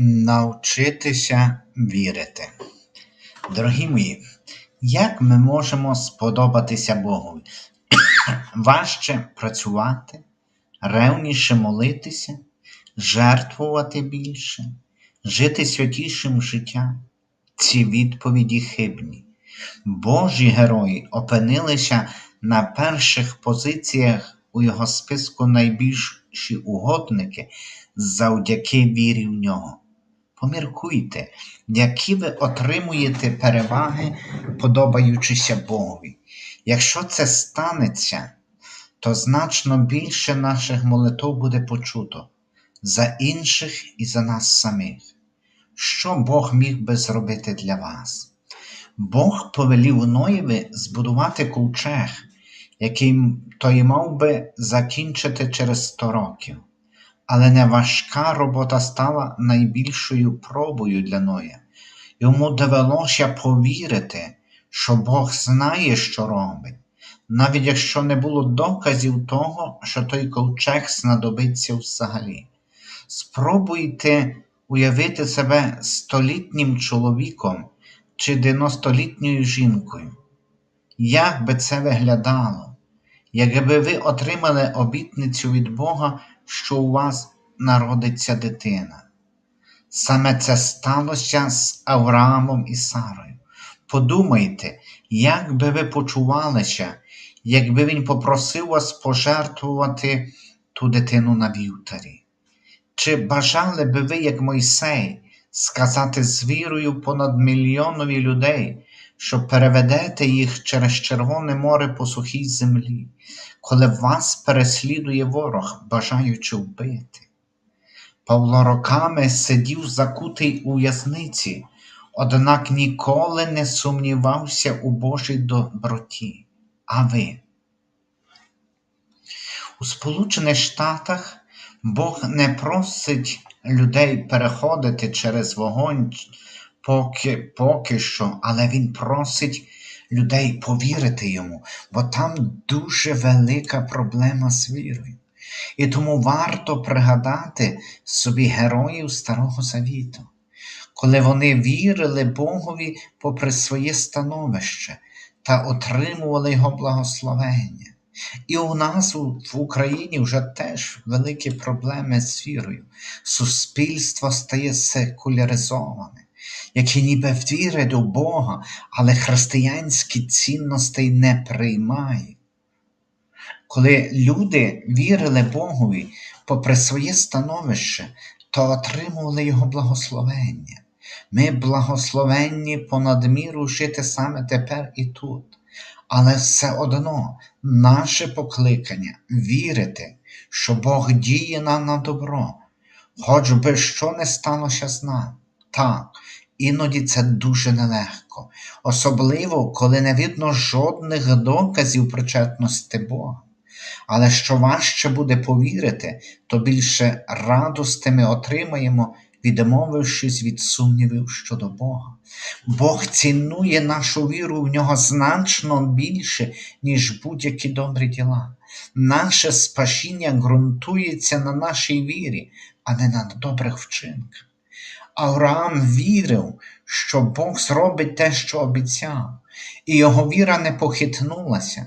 Навчитися вірити. Дорогі мої, як ми можемо сподобатися Богові? Важче працювати, ревніше молитися, жертвувати більше, жити святішим життям. Ці відповіді хибні. Божі герої опинилися на перших позиціях у його списку найбільші угодники завдяки вірі в нього. Поміркуйте, які ви отримуєте переваги, подобаючися Богові. Якщо це станеться, то значно більше наших молитв буде почуто за інших і за нас самих. Що Бог міг би зробити для вас? Бог повелів Ноєві збудувати ковчег, який той мав би закінчити через 100 років. Але неважка робота стала найбільшою пробою для Ноя. Йому довелося повірити, що Бог знає, що робить, навіть якщо не було доказів того, що той ковчег знадобиться взагалі. Спробуйте уявити себе столітнім чоловіком чи деностолітньою жінкою. Як би це виглядало, якби ви отримали обітницю від Бога, що у вас народиться дитина? Саме це сталося з Авраамом і Сарою. Подумайте, як би ви почувалися, якби він попросив вас пожертвувати ту дитину на вівтарі. Чи бажали би ви, як Мойсей, сказати з вірою понад мільйонові людей, що переведете їх через Червоне море по сухій землі, коли вас переслідує ворог, бажаючи вбити? Павло роками сидів закутий у в'язниці, однак ніколи не сумнівався у Божій доброті. А ви? У Сполучених Штатах Бог не просить людей переходити через вогонь поки, поки що, але Він просить людей повірити йому, бо там дуже велика проблема з вірою. І тому варто пригадати собі героїв Старого Завіту, коли вони вірили Богові попри своє становище та отримували Його благословення. І у нас в Україні вже теж великі проблеми з вірою. Суспільство стає секуляризоване, яке ніби вірить у Бога, але християнські цінностей не приймає. Коли люди вірили Богові попри своє становище, то отримували Його благословення. Ми благословенні понад міру жити саме тепер і тут. Але все одно наше покликання вірити, що Бог діє нам на добро, хоч би що не сталося з нами. Так, іноді це дуже нелегко, особливо, коли не видно жодних доказів причетності Бога. Але що важче буде повірити, то більше радости ми отримаємо, відмовившись від сумнівів щодо Бога. Бог цінує нашу віру в нього значно більше, ніж будь-які добрі діла. Наше спасіння ґрунтується на нашій вірі, а не на добрих вчинках. Авраам вірив, що Бог зробить те, що обіцяв, і його віра не похитнулася.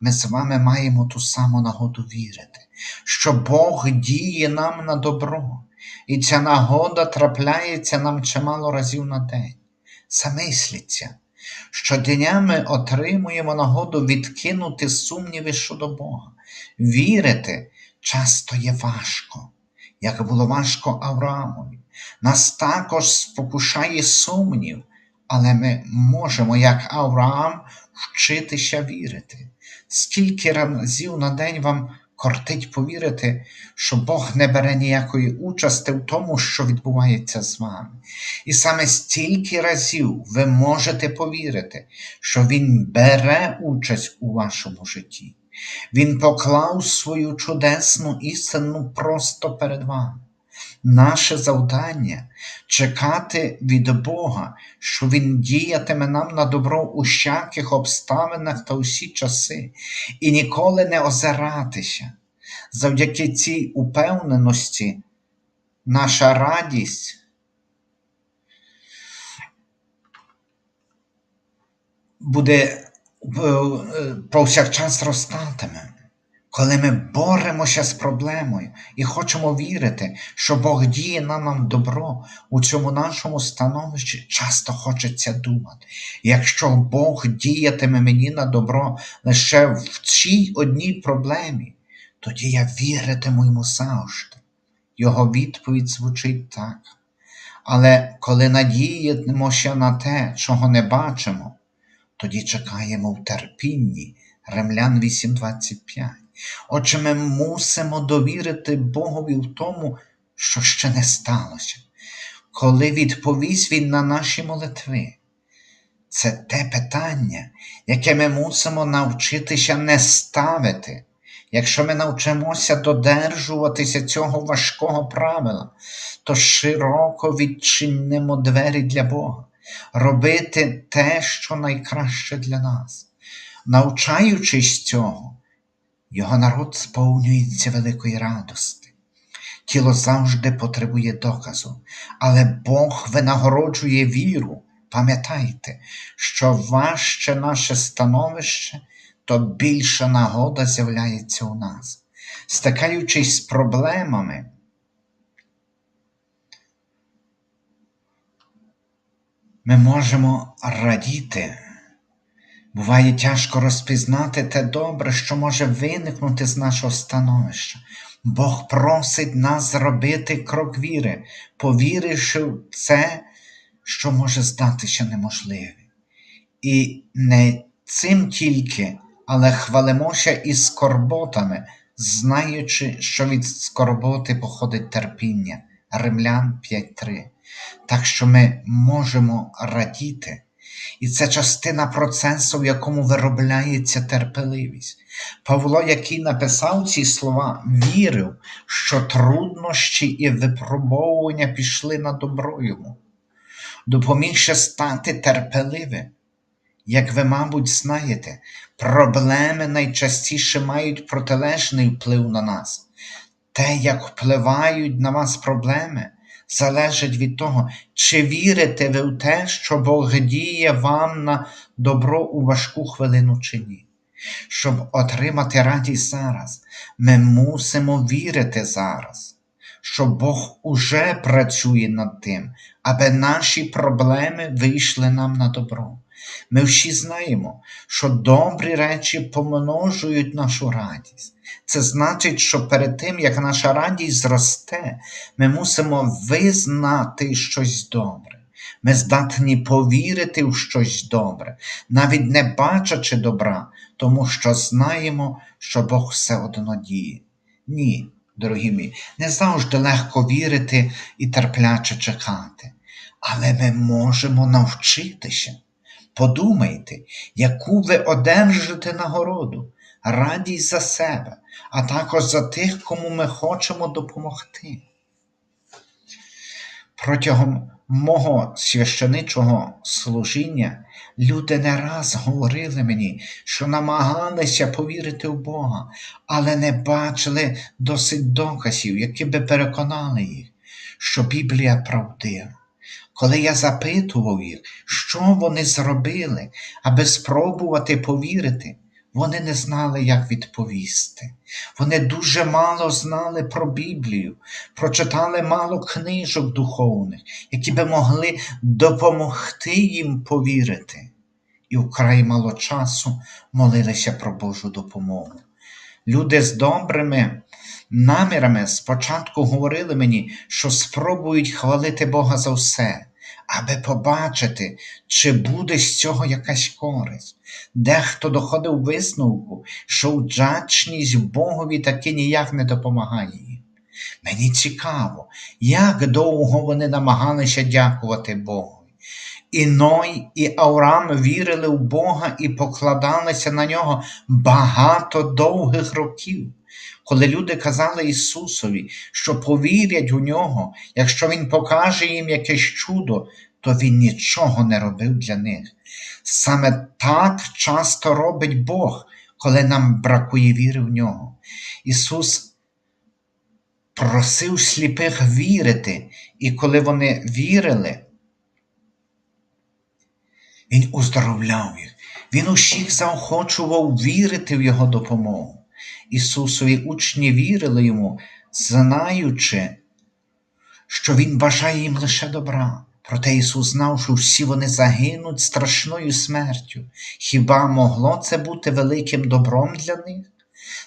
Ми з вами маємо ту саму нагоду вірити, що Бог діє нам на добро, і ця нагода трапляється нам чимало разів на день. Замисліться, щодня ми отримуємо нагоду відкинути сумніви щодо Бога. Вірити часто є важко, як було важко Авраамові. Нас також спокушає сумнів, але ми можемо, як Авраам, вчитися вірити. Скільки разів на день вам кортить повірити, що Бог не бере ніякої участі в тому, що відбувається з вами. І саме стільки разів ви можете повірити, що Він бере участь у вашому житті. Він поклав свою чудесну істину просто перед вами. Наше завдання чекати від Бога, що Він діятиме нам на добро у всяких обставинах та усі часи, і ніколи не озиратися. Завдяки цій упевненості, наша радість буде е, е, повсякчас зростатиме. Коли ми боремося з проблемою і хочемо вірити, що Бог діє на нам добро у цьому нашому становищі, часто хочеться думати. Якщо Бог діятиме мені на добро лише в цій одній проблемі, тоді я віритиму йому завжди. Його відповідь звучить так. Але коли надіємося на те, чого не бачимо, тоді чекаємо в терпінні. Ремлян 8.25. Отже, ми мусимо довірити Богові в тому, що ще не сталося, коли відповість Він на наші молитви. Це те питання, яке ми мусимо навчитися не ставити. Якщо ми навчимося додержуватися цього важкого правила, то широко відчинимо двері для Бога, робити те, що найкраще для нас. Навчаючись цього, його народ сповнюється великої радости. Тіло завжди потребує доказу, але Бог винагороджує віру. Пам'ятайте, що важче наше становище, то більша нагода з'являється у нас. Стикаючись з проблемами, ми можемо радіти. Буває тяжко розпізнати те добре, що може виникнути з нашого становища. Бог просить нас зробити крок віри, повіривши в це, що може здатися неможливим. І не цим тільки, але хвалимося і скорботами, знаючи, що від скорботи походить терпіння. Римлян 5.3. Так що ми можемо радіти. І це частина процесу, в якому виробляється терпеливість. Павло, який написав ці слова, вірив, що труднощі і випробовування пішли на добро йому, допомігши стати терпеливим. Як ви, мабуть, знаєте, проблеми найчастіше мають протилежний вплив на нас. Те, як впливають на вас проблеми, залежить від того, чи вірите ви в те, що Бог діє вам на добро у важку хвилину чи ні. Щоб отримати радість зараз, ми мусимо вірити зараз, що Бог уже працює над тим, аби наші проблеми вийшли нам на добро. Ми всі знаємо, що добрі речі помножують нашу радість. Це значить, що перед тим, як наша радість зросте, ми мусимо визнати щось добре. Ми здатні повірити в щось добре, навіть не бачачи добра, тому що знаємо, що Бог все одно діє. Ні, дорогі мої, не завжди легко вірити і терпляче чекати, але ми можемо навчитися. Подумайте, яку ви одержите нагороду, радість за себе, а також за тих, кому ми хочемо допомогти. Протягом мого священичого служіння люди не раз говорили мені, що намагалися повірити в Бога, але не бачили досить доказів, які би переконали їх, що Біблія правдива. Коли я запитував їх, що вони зробили, аби спробувати повірити, вони не знали, як відповісти. Вони дуже мало знали про Біблію, прочитали мало книжок духовних, які би могли допомогти їм повірити, і вкрай мало часу молилися про Божу допомогу. Люди з добрими намірами спочатку говорили мені, що спробують хвалити Бога за все, аби побачити, чи буде з цього якась користь. Дехто доходив висновку, що вдячність Богові таки ніяк не допомагає їм. Мені цікаво, як довго вони намагалися дякувати Богу. І Ной, і Авраам вірили в Бога і покладалися на нього багато довгих років. Коли люди казали Ісусові, що повірять у нього, якщо Він покаже їм якесь чудо, то Він нічого не робив для них. Саме так часто робить Бог, коли нам бракує віри в нього. Ісус просив сліпих вірити, і коли вони вірили, Він уздоровляв їх. Він усіх заохочував вірити в Його допомогу. Ісусові учні вірили йому, знаючи, що Він бажає їм лише добра. Проте Ісус знав, що всі вони загинуть страшною смертю. Хіба могло це бути великим добром для них?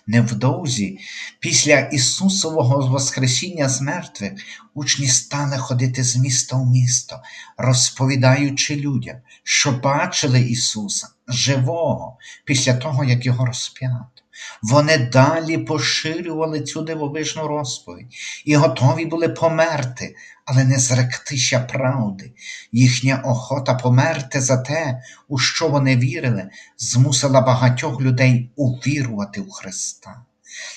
Невдовзі, після Ісусового Воскресіння з мертвих, учні стали ходити з міста в місто, розповідаючи людям, що бачили Ісуса живого після того, як Його розп'ято. Вони далі поширювали цю дивовижну розповідь і готові були померти, але не зректися правди. Їхня охота померти за те, у що вони вірили, змусила багатьох людей увірувати в Христа.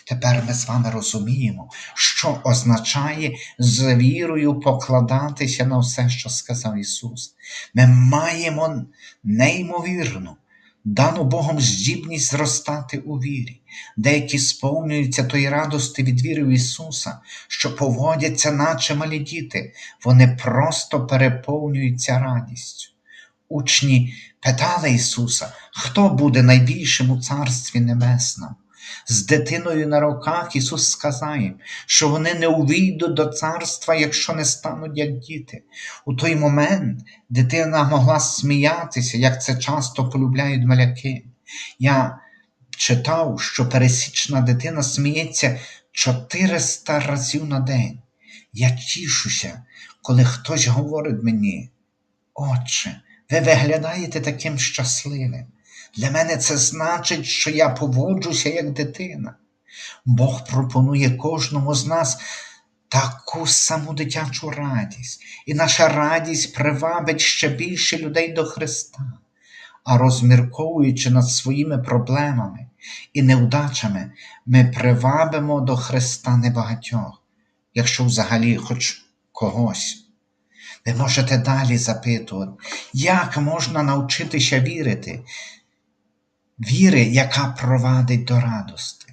Тепер ми з вами розуміємо, що означає з вірою покладатися на все, що сказав Ісус. Ми маємо неймовірну, дану Богом здібність зростати у вірі. Деякі сповнюються тої радости від віри в Ісуса, що поводяться, наче малі діти, вони просто переповнюються радістю. Учні питали Ісуса, хто буде найбільшим у Царстві Небесному. З дитиною на руках Ісус сказав їм, що вони не увійдуть до царства, якщо не стануть як діти. У той момент дитина могла сміятися, як це часто полюбляють маляки. Я читав, що пересічна дитина сміється 400 разів на день. Я тішуся, коли хтось говорить мені, Отче, ви виглядаєте таким щасливим. Для мене це значить, що я поводжуся як дитина. Бог пропонує кожному з нас таку саму дитячу радість, і наша радість привабить ще більше людей до Христа. А розмірковуючи над своїми проблемами і неудачами, ми привабимо до Христа небагатьох, якщо взагалі хоч когось. Ви можете далі запитувати, як можна навчитися вірити, віри, яка провадить до радости.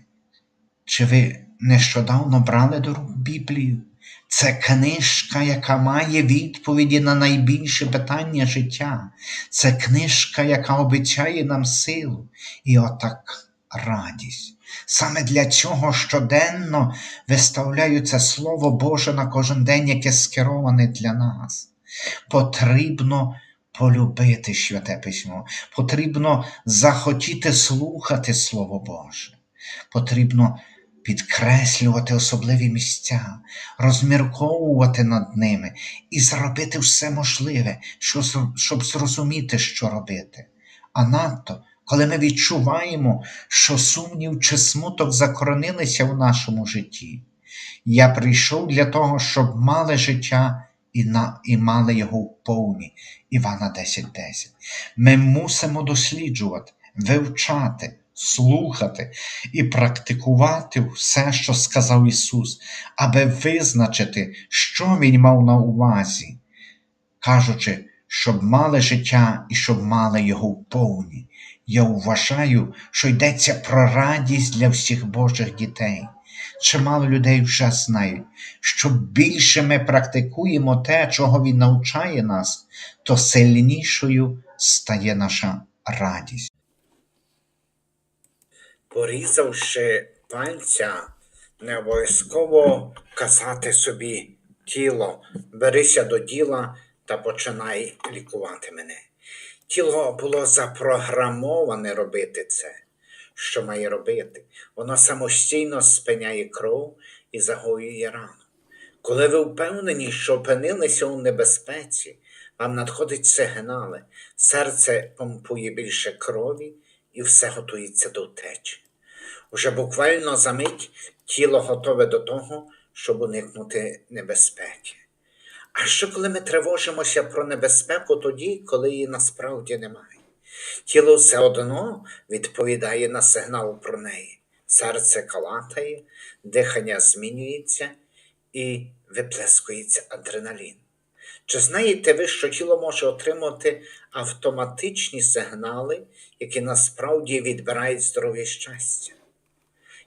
Чи ви нещодавно брали до рук Біблію? Це книжка, яка має відповіді на найбільші питання життя. Це книжка, яка обіцяє нам силу і отак радість. Саме для цього щоденно виставляються Слово Боже на кожен день, яке скероване для нас. Потрібно полюбити святе письмо, потрібно захотіти слухати Слово Боже, потрібно підкреслювати особливі місця, розмірковувати над ними і зробити все можливе, щоб зрозуміти, що робити. А надто, коли ми відчуваємо, що сумнів чи смуток закоронилися в нашому житті. Я прийшов для того, щоб мали життя і на, і мали його в повні. Івана 10.10. 10. Ми мусимо досліджувати, вивчати, слухати і практикувати все, що сказав Ісус, аби визначити, що Він мав на увазі, кажучи, щоб мали життя і щоб мали його в повні. Я вважаю, що йдеться про радість для всіх Божих дітей чимало людей вже знають, що більше ми практикуємо те, чого Він навчає нас, то сильнішою стає наша радість. Порізавши пальця, не обов'язково казати собі тіло, берися до діла та починай лікувати мене. Тіло було запрограмоване робити це що має робити. Воно самостійно спиняє кров і загоює рану. Коли ви впевнені, що опинилися у небезпеці, вам надходять сигнали, серце помпує більше крові і все готується до втечі. Уже буквально за мить тіло готове до того, щоб уникнути небезпеки. А що коли ми тривожимося про небезпеку тоді, коли її насправді немає? Тіло все одно відповідає на сигнал про неї. Серце калатає, дихання змінюється і виплескується адреналін. Чи знаєте ви, що тіло може отримати автоматичні сигнали, які насправді відбирають здоров'я щастя?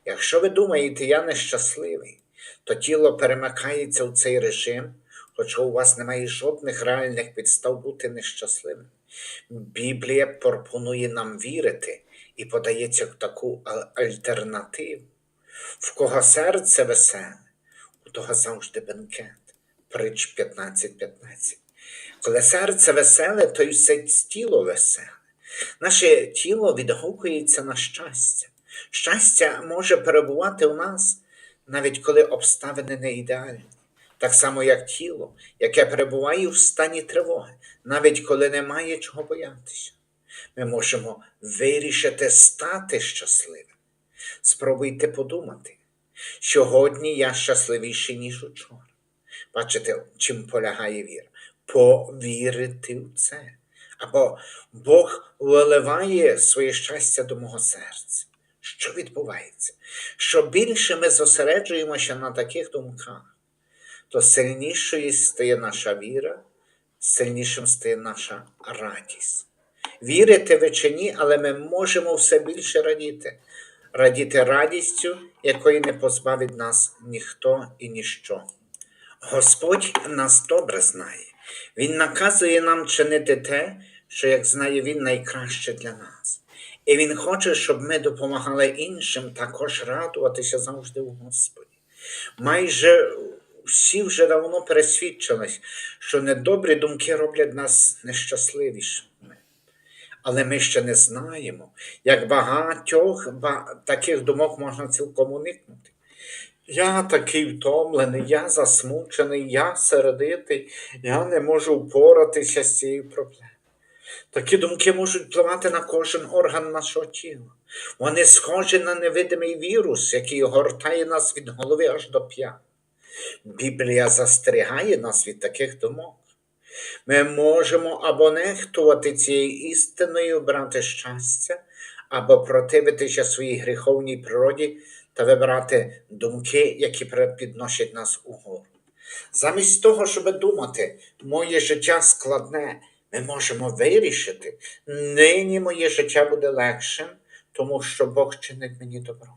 Якщо ви думаєте, я нещасливий, то тіло перемикається в цей режим, хоча у вас немає жодних реальних підстав бути нещасливим. Біблія пропонує нам вірити і подається в таку альтернативу. В кого серце веселе, у того завжди бенкет. Притч 15.15. Коли серце веселе, то й все тіло веселе. Наше тіло відгукується на щастя. Щастя може перебувати у нас, навіть коли обставини не ідеальні. Так само, як тіло, яке перебуває в стані тривоги, навіть коли немає чого боятися. Ми можемо вирішити стати щасливим. Спробуйте подумати. Сьогодні я щасливіший, ніж учора. Бачите, чим полягає віра? Повірити в це. Або Бог виливає своє щастя до мого серця. Що відбувається? Що більше ми зосереджуємося на таких думках, то сильнішою стає наша віра, сильнішим стає наша радість. Вірите ви чи ні, але ми можемо все більше радіти, радіти радістю, якої не позбавить нас ніхто і ніщо. Господь нас добре знає. Він наказує нам чинити те, що, як знає Він, найкраще для нас. І Він хоче, щоб ми допомагали іншим також радуватися завжди у Господі. Майже всі вже давно пересвідчились, що недобрі думки роблять нас нещасливішими. Але ми ще не знаємо, як багатьох таких думок можна цілком уникнути. Я такий втомлений, я засмучений, я сердитий, я не можу впоратися з цією проблемою. Такі думки можуть впливати на кожен орган нашого тіла. Вони схожі на невидимий вірус, який огортає нас від голови аж до п'ят. Біблія застерігає нас від таких думок. Ми можемо або нехтувати цією істиною, брати щастя, або противитися своїй гріховній природі та вибирати думки, які підносять нас угору. Замість того, щоб думати, моє життя складне, ми можемо вирішити, нині моє життя буде легшим, тому що Бог чинить мені добро.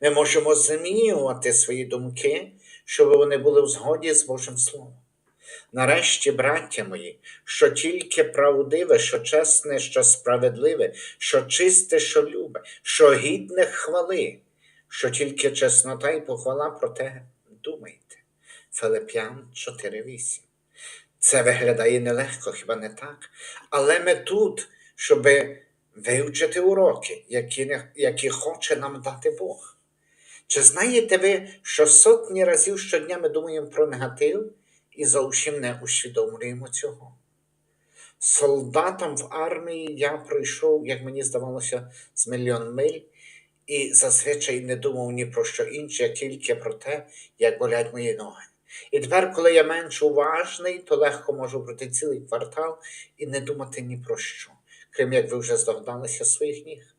Ми можемо змінювати свої думки, щоб вони були в згоді з Божим Словом. Нарешті, браття мої, що тільки правдиве, що чесне, що справедливе, що чисте, що любе, що гідне хвали, що тільки чеснота і похвала про те думайте. Филип'ян 4.8. Це виглядає нелегко, хіба не так? Але ми тут, щоб вивчити уроки, які, які хоче нам дати Бог. Чи знаєте ви, що сотні разів щодня ми думаємо про негатив і зовсім не усвідомлюємо цього? Солдатом в армії я пройшов, як мені здавалося, з мільйон миль, і зазвичай не думав ні про що інше, як тільки про те, як болять мої ноги. І тепер, коли я менш уважний, то легко можу пройти цілий квартал і не думати ні про що, крім як ви вже здогадалися своїх ніг.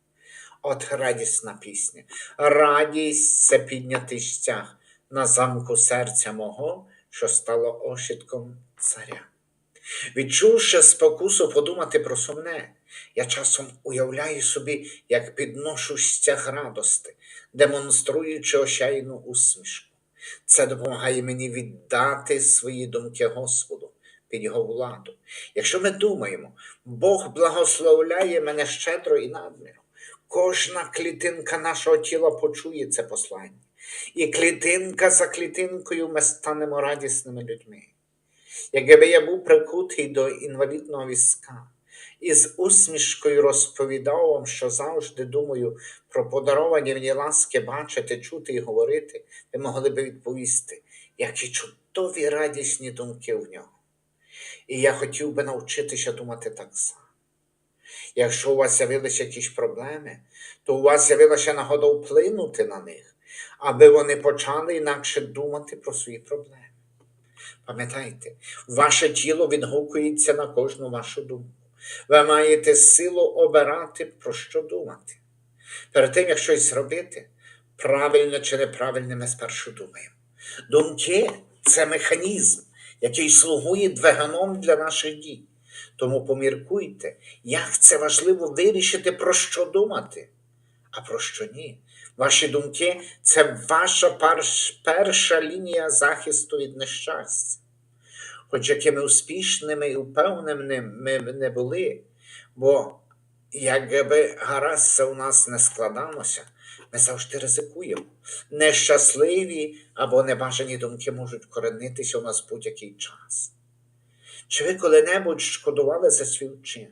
От радісна пісня. Радість це піднятий стяг на замку серця мого, що стало ошітком царя. Відчувши спокусу подумати про сумне, я часом уявляю собі, як підношу стяг радости, демонструючи ощайну усмішку. Це допомагає мені віддати свої думки Господу під його владу. Якщо ми думаємо, Бог благословляє мене щедро і надміру, кожна клітинка нашого тіла почує це послання. І клітинка за клітинкою ми станемо радісними людьми. Якби я був прикутий до інвалідного візка і з усмішкою розповідав вам, що завжди думаю про подаровані мені ласки бачити, чути і говорити, ви могли би відповісти, які чудові радісні думки в нього. І я хотів би навчитися думати так само. Якщо у вас з'явилися якісь проблеми, то у вас з'явилася нагода вплинути на них, аби вони почали інакше думати про свої проблеми. Пам'ятайте, ваше тіло відгукується на кожну вашу думку. Ви маєте силу обирати, про що думати. Перед тим, як щось робити, правильно чи неправильно ми спершу думаємо. Думки це механізм, який слугує двигуном для наших дій. Тому поміркуйте, як це важливо вирішити, про що думати, а про що ні. Ваші думки це ваша перша лінія захисту від нещастя. хоч якими успішними і впевненими ми не були, бо якби гаразд це у нас не складалося, ми завжди ризикуємо. Нещасливі або небажані думки можуть коренитися у нас будь-який час. Чи ви коли-небудь шкодували за свій вчинок?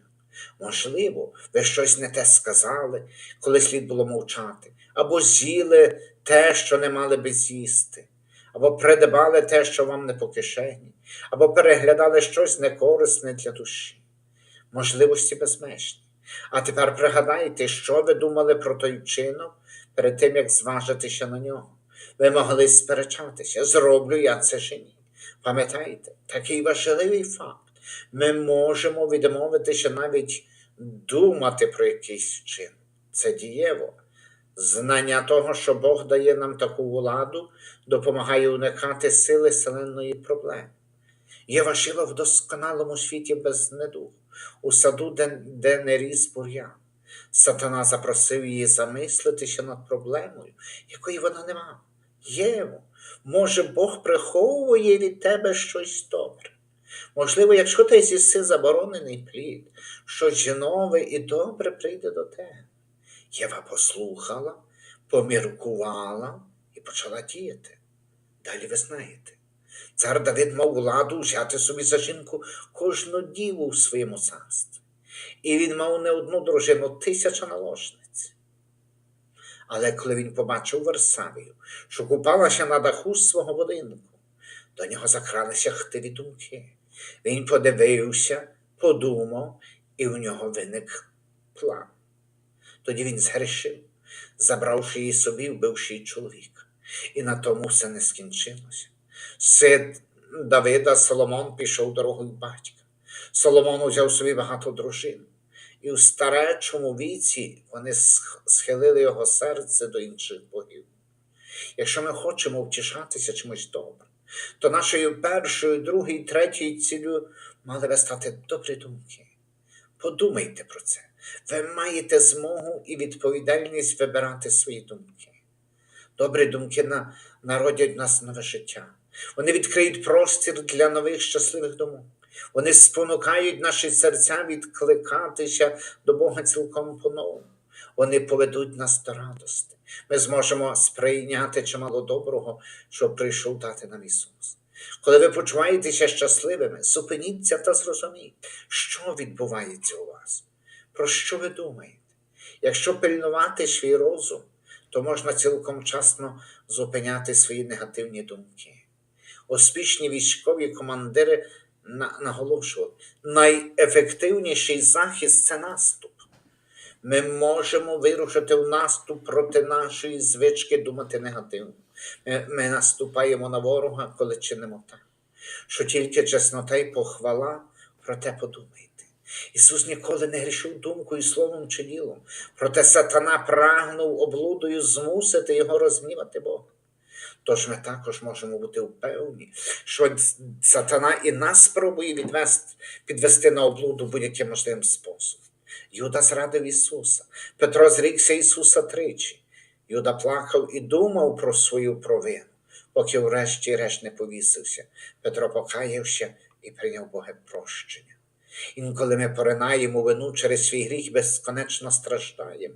Можливо, ви щось не те сказали, коли слід було мовчати, або з'їли те, що не мали би з'їсти, або придбали те, що вам не по кишені, або переглядали щось некорисне для душі. Можливості безмежні. А тепер пригадайте, що ви думали про той вчинок перед тим, як зважитися на нього. Ви могли сперечатися, зроблю я це чи ні. Пам'ятайте, такий важливий факт. Ми можемо відмовитися навіть думати про якийсь вчинок. Це дієво. Знання того, що Бог дає нам таку владу, допомагає уникати сили селенної проблеми. Єва жила в досконалому світі без недуг, у саду, де, де не ріс бур'ян. Сатана запросив її замислитися над проблемою, якої вона не мала. Єво, може, Бог приховує від тебе щось добре. Можливо, якщо ти з'їси заборонений плід, щось нове і добре прийде до тебе. Єва послухала, поміркувала і почала діяти. Далі ви знаєте. Цар Давид мав владу взяти собі за жінку кожну діву в своєму царстві. І він мав не одну дружину, тисяча наложниць. Але коли він побачив Версавію, що купалася на даху свого будинку, до нього закралися хтиві думки. Він подивився, подумав, і у нього виник план. Тоді він згрішив, забравши її собі, вбивши її чоловіка. І на тому все не скінчилося. Син Давида Соломон пішов дорогою батька. Соломон узяв собі багато дружин, і у старечому віці вони схилили його серце до інших богів. Якщо ми хочемо втішатися чимось добрим, то нашою першою, другою, третьою цілею мали би стати добрі думки. Подумайте про це. Ви маєте змогу і відповідальність вибирати свої думки. Добрі думки народять в нас нове життя. Вони відкриють простір для нових щасливих думок. Вони спонукають наші серця відкликатися до Бога цілком по-новому. Вони поведуть нас до радости. Ми зможемо сприйняти чимало доброго, що прийшов дати нам Ісус. Коли ви почуваєтеся щасливими, зупиніться та зрозумійте, що відбувається у вас, про що ви думаєте. Якщо пильнувати свій розум, то можна цілком часно зупиняти свої негативні думки. Успішні військові командири на- наголошували, найефективніший захист це наступ. Ми можемо вирушити в наступ проти нашої звички думати негативно. Ми, ми наступаємо на ворога, коли чинимо так, що тільки чеснота й похвала, проте подумайте. Ісус ніколи не грішив думкою, словом чи ділом, проте сатана прагнув облудою змусити його розгнівати Бога. Тож ми також можемо бути впевнені, що сатана і нас спробує відвести, підвести на облуду будь-яким можливим способом. Юда зрадив Ісуса, Петро зрікся Ісуса тричі. Юда плакав і думав про свою провину, поки врешті-решт не повісився. Петро покаявся і прийняв Боге прощення. Інколи ми поринаємо вину через свій гріх безконечно страждаємо.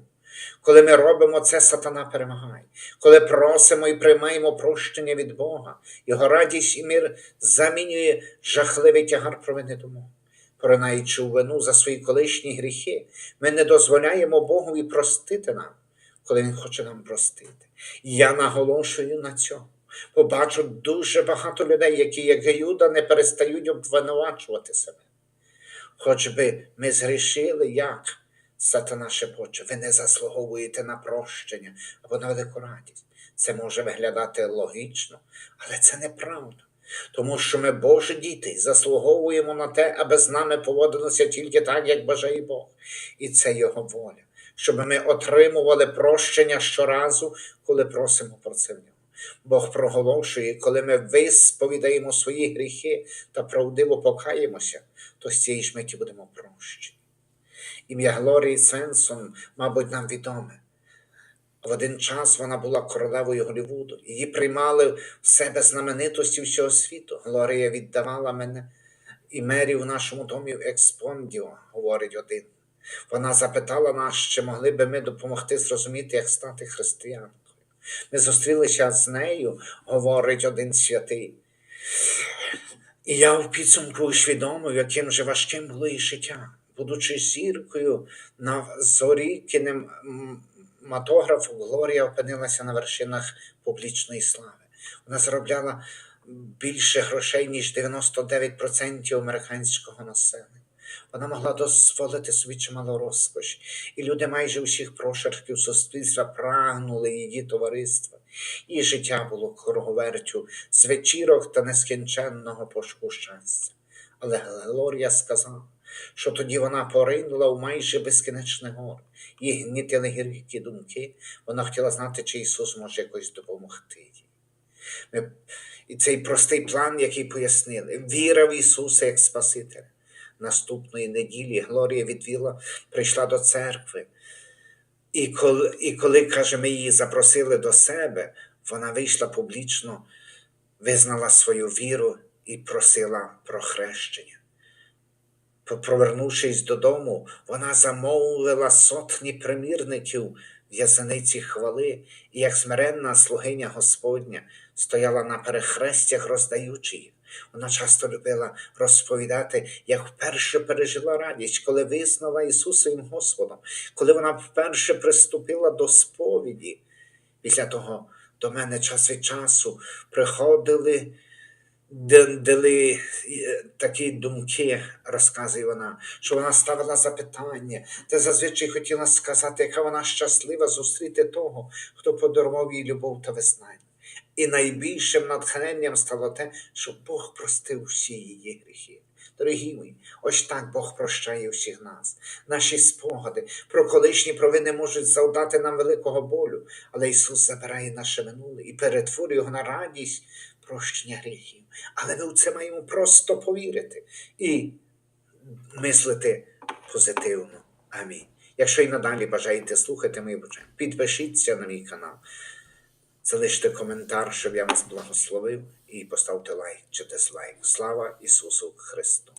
Коли ми робимо це, сатана перемагає. Коли просимо і приймаємо прощення від Бога, Його радість і мир замінює жахливий тягар провини думок. Поринаючи у вину за свої колишні гріхи, ми не дозволяємо Богові простити нам, коли Він хоче нам простити. Я наголошую на цьому. Побачу дуже багато людей, які, як Юда, не перестають обвинувачувати себе. Хоч би ми згрішили, як сатана шепоче, ви не заслуговуєте на прощення або на велику радість. Це може виглядати логічно, але це неправда. Тому що ми Божі діти заслуговуємо на те, аби з нами поводилося тільки так, як бажає Бог. І це Його воля, щоб ми отримували прощення щоразу, коли просимо про це в нього. Бог проголошує, коли ми висповідаємо свої гріхи та правдиво покаємося, то з цієї ж миті будемо прощені. Ім'я Глорії Свенсон, мабуть, нам відоме. В один час вона була королевою Голлівуду. Її приймали в себе знаменитості всього світу. Глорія віддавала мене і мері в нашому домі експондіо, говорить один. Вона запитала нас, чи могли би ми допомогти зрозуміти, як стати християнкою. Ми зустрілися з нею, говорить один святий. І я в підсумку усвідомив, яким же важким було її життя. Будучи зіркою на зорі кінематографу, Глорія опинилася на вершинах публічної слави. Вона заробляла більше грошей, ніж 99% американського населення. Вона могла дозволити собі чимало розкоші, і люди майже усіх прошарків суспільства прагнули її товариства. Її життя було круговертю з вечірок та нескінченного пошуку щастя. Але Глорія сказала, що тоді вона поринула у майже безкінечне горе. Її гнітили гіркі думки. Вона хотіла знати, чи Ісус може якось допомогти їй. І цей простий план, який пояснили, віра в Ісуса як Спасителя. Наступної неділі Глорія відвіла, прийшла до церкви. І коли, і коли, каже, ми її запросили до себе, вона вийшла публічно, визнала свою віру і просила про хрещення. Повернувшись додому, вона замовила сотні примірників в'язаниці хвали, і як смиренна слугиня Господня стояла на перехрестях, роздаючи їх. Вона часто любила розповідати, як вперше пережила радість, коли визнала Ісуса своїм Господом, коли вона вперше приступила до сповіді. Після того до мене час від часу приходили дали такі думки, розказує вона, що вона ставила запитання, та зазвичай хотіла сказати, яка вона щаслива зустріти того, хто подарував їй любов та визнання. І найбільшим натхненням стало те, що Бог простив всі її гріхи. Дорогі мої, ось так Бог прощає всіх нас. Наші спогади про колишні провини можуть завдати нам великого болю, але Ісус забирає наше минуле і перетворює його на радість прощення гріхів. Але ми в це маємо просто повірити і мислити позитивно. Амінь. Якщо і надалі бажаєте слухати мої бажання, підпишіться на мій канал. Залиште коментар, щоб я вас благословив, і поставте лайк чи дизлайк. Слава Ісусу Христу!